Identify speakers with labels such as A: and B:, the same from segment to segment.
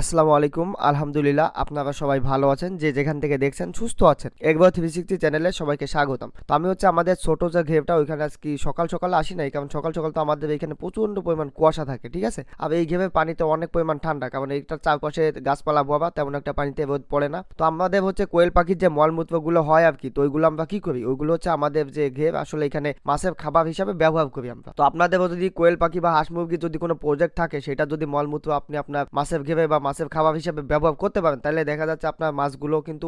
A: আসসালামু আলাইকুম। আলহামদুলিল্লাহ, আপনারা সবাই ভালো আছেন, যে যেখান থেকে দেখছেন সুস্থ আছেন। একবার থ্রি সিক্সটি চ্যানেলে সবাইকে স্বাগতম। তো আমি হচ্ছে আমাদের ছোট যে ঘেরটা, ওইখানে আজকে সকাল সকাল আসি নাই, কারণ সকাল সকাল তো আমাদের এখানে প্রচণ্ড পরিমাণ কুয়াশা থাকে, ঠিক আছে? আর এই ঘেমের পানিতে অনেক পরিমাণ ঠান্ডা, কারণ এইটার চারপাশে গাছপালা বোবা, তেমন একটা পানিতে রোদ পড়ে না। তো আমাদের হচ্ছে কোয়েল পাখির যে মলমূত্রগুলো হয় আর কি, তো ওইগুলো আমরা কি করি? ওইগুলো হচ্ছে আমাদের যে ঘের, আসলে এখানে মাছের খাবার হিসাবে ব্যবহার করি আমরা। তো আপনাদেরও যদি কোয়েল পাখি বা হাঁস মুরগির যদি কোনো প্রজেক্ট থাকে, সেটা যদি মলমূত্র আপনি আপনার মাছের ঘেবে বা মাছের খাবার হিসাবে ব্যবহার করতে পারেন, তাহলে দেখা যাচ্ছে আপনার মাছগুলো কিন্তু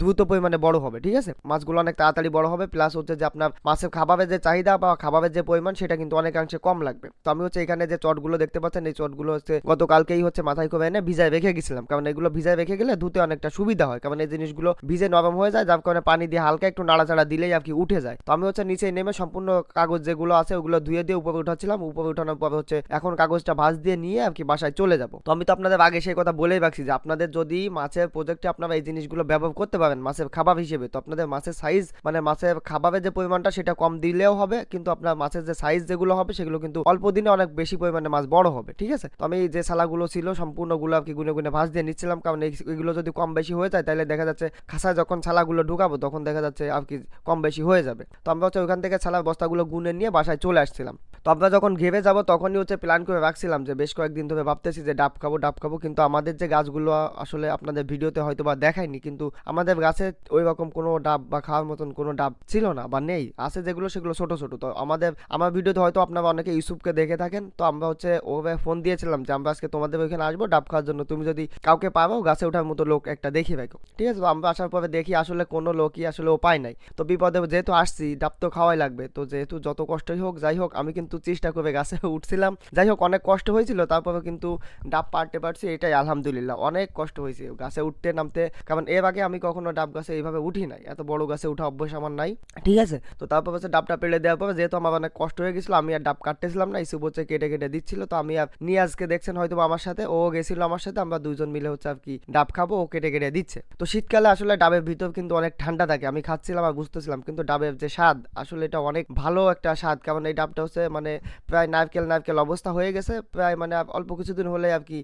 A: দ্রুত পরিমাণে বড় হবে, ঠিক আছে? মাছগুলো অনেক তাড়াতাড়ি বড় হবে প্লাস হচ্ছে যে আপনার মাছের খাবারের যে চাহিদা বা খাবারের যে পরিমাণ, সেটা কিন্তু অনেকাংশে কম লাগবে। তো আমি হচ্ছে এখানে যে চটগুলো দেখতে পাচ্ছেন, এই চটগুলো হচ্ছে গতকালকেই হচ্ছে মাথায় করে এনে ভিজায় রেখে গেছিলাম। কারণ এগুলো ভিজায় রেখে গেলে ধুতে অনেকটা সুবিধা হয়, কারণ এই জিনিসগুলো ভিজে নরম হয়ে যায়, যার কারণে পানি দিয়ে হালকা একটু নাড়াচাড়া দিলেই আর কি উঠে যায়। তো আমি হচ্ছে নিচে নেমে সম্পূর্ণ কাগজ যেগুলো আছে, ওগুলো ধুয়ে দিয়ে উপরে উঠাচ্ছিলাম। উপরে উঠানোর পরে হচ্ছে এখন কাগজটা ভাঁজ দিয়ে নিয়ে আর কি বাসায় চলে যাব। তো আমি তো আপনাদের আগে সেই কথা বলেই রাখছি যে আপনাদের যদি মাছের প্রজেক্টে আপনারা এই জিনিসগুলো ব্যবহার করতে পারেন, মাছের খাবার হিসেবে, তো আপনাদের মাছের সাইজ মানে মাছের খাবারের যে পরিমাণটা সেটা কম দিলেও হবে, কিন্তু আপনার মাছের যে সাইজ যেগুলো হবে সেগুলো কিন্তু অল্প দিনে অনেক বেশি পরিমাণে মাছ বড় হবে, ঠিক আছে? তো আমি যে সালাগুলো ছিল সম্পূর্ণগুলো আর কি গুনে গুনে ভাঁজ দিয়ে নিচ্ছিলাম, কারণ এই- এগুলো যদি কম বেশি হয়ে যায় তাহলে দেখা যাচ্ছে খাসায় যখন ছালাগুলো ঢুকাবো তখন দেখা যাচ্ছে আর কি কম বেশি হয়ে যাবে। তো আমরা হচ্ছে ওইখান থেকে ছালার বস্তাগুলো গুনে নিয়ে বাসায় চলে আসছিলাম। তো আমরা যখন ঘেবে যাব তখনই হচ্ছে প্ল্যান করে রাখছিলাম যে বেশ কয়েকদিন ধরে ভাবতেছি যে ডাব খাব ডাব খাব, কিন্তু আমাদের যে গাছগুলো আসলে আপনাদের ভিডিওতে হয়তো বা দেখায়নি, কিন্তু আমাদের গাছে ওই রকম কোনো ডাব বা খাওয়ার মতন কোনো ডাব ছিল না বা নেই। আছে যেগুলো, সেগুলো ছোট ছোট। তো আমাদের, আমার ভিডিওতে হয়তো আপনারা অনেকে ইউসুফকে দেখে থাকেন, তো আমরা হচ্ছে ওভাবে ফোন দিয়েছিলাম যে আমরা আজকে তোমাদের ওইখানে আসব ডাব খাওয়ার জন্য। তুমি যদি কাউকে পাবো গাছে ওঠার মতো লোক একটা দেখি রাখো। ঠিক আছে? তো আমরা আসার পরে দেখি আসলে কোনো লোকই আসলে উপায় নাই। তো বিপদে যেহেতু আসছি, ডাব তো খাওয়াই লাগবে। তো যেহেতু যত কষ্টই হোক, যাই হোক, আমি কিন্তু চেষ্টা করে গাছে উঠছিলাম। যাই হোক অনেক কষ্ট হয়েছিল তারপরে কিন্তু ডাব পারতে পারছি, এটাই আলহামদুলিল্লাহ। অনেক কষ্ট হয়েছে গাছে উঠতে নামতে। কারণ এর আগে আমি কখনো ডাব গাছে এইভাবে উঠি নাই। এত বড় গাছে উঠা অভ্যাস আমার নাই। ঠিক আছে? তো তারপর হচ্ছে ডাবটা পেলে দেওয়ার পরে যেহেতু আমার অনেক কষ্ট হয়ে গেছিল, আমি আর ডাব কাটতেছিলাম না ইসুব হচ্ছে কেটে কেটে দিচ্ছিল। তো আমি আর নিয়ে আজকে দেখছেন হয়তো আমার সাথে, ও গেছিল আমার সাথে, আমরা দুজন মিলে হচ্ছে আর কি ডাব খাব, ও কেটে কেটে দিচ্ছে। তো শীতকালে আসলে ডাবের ভিতর কিন্তু অনেক ঠান্ডা থাকে, আমি খাচ্ছিলাম আর বুঝতেছিলাম, কিন্তু ডাবের যে স্বাদ, আসলে এটা অনেক ভালো একটা স্বাদ। কারণ এই ডাবটা হচ্ছে মানে প্রায় নারকেল নারকেল অবস্থা হয়ে গেছে। প্রায় মানে অল্প কিছুদিন হলে আর কি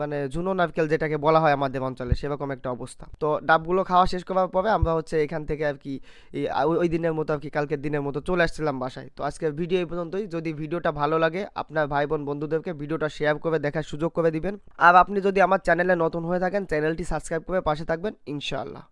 A: মানে ঝুনো নারকেল যেটাকে বলা হয় আমাদের অঞ্চলে, সেরকম একটা অবস্থা। তো ডাবগুলো খাওয়া শেষ করার পরে আমরা হচ্ছে এখান থেকে আর কি ওই দিনের মতো আর কি কালকের দিনের মতো চলে আসছিলাম বাসায়। তো আজকের ভিডিও এই পর্যন্তই। যদি ভিডিওটা ভালো লাগে, আপনার ভাই বোন বন্ধুদেরকে ভিডিওটা শেয়ার করে দেখার সুযোগ করে দিবেন। আর আপনি যদি আমার চ্যানেলে নতুন হয়ে থাকেন চ্যানেলটি সাবস্ক্রাইব করে পাশে থাকবেন, ইনশাআল্লাহ।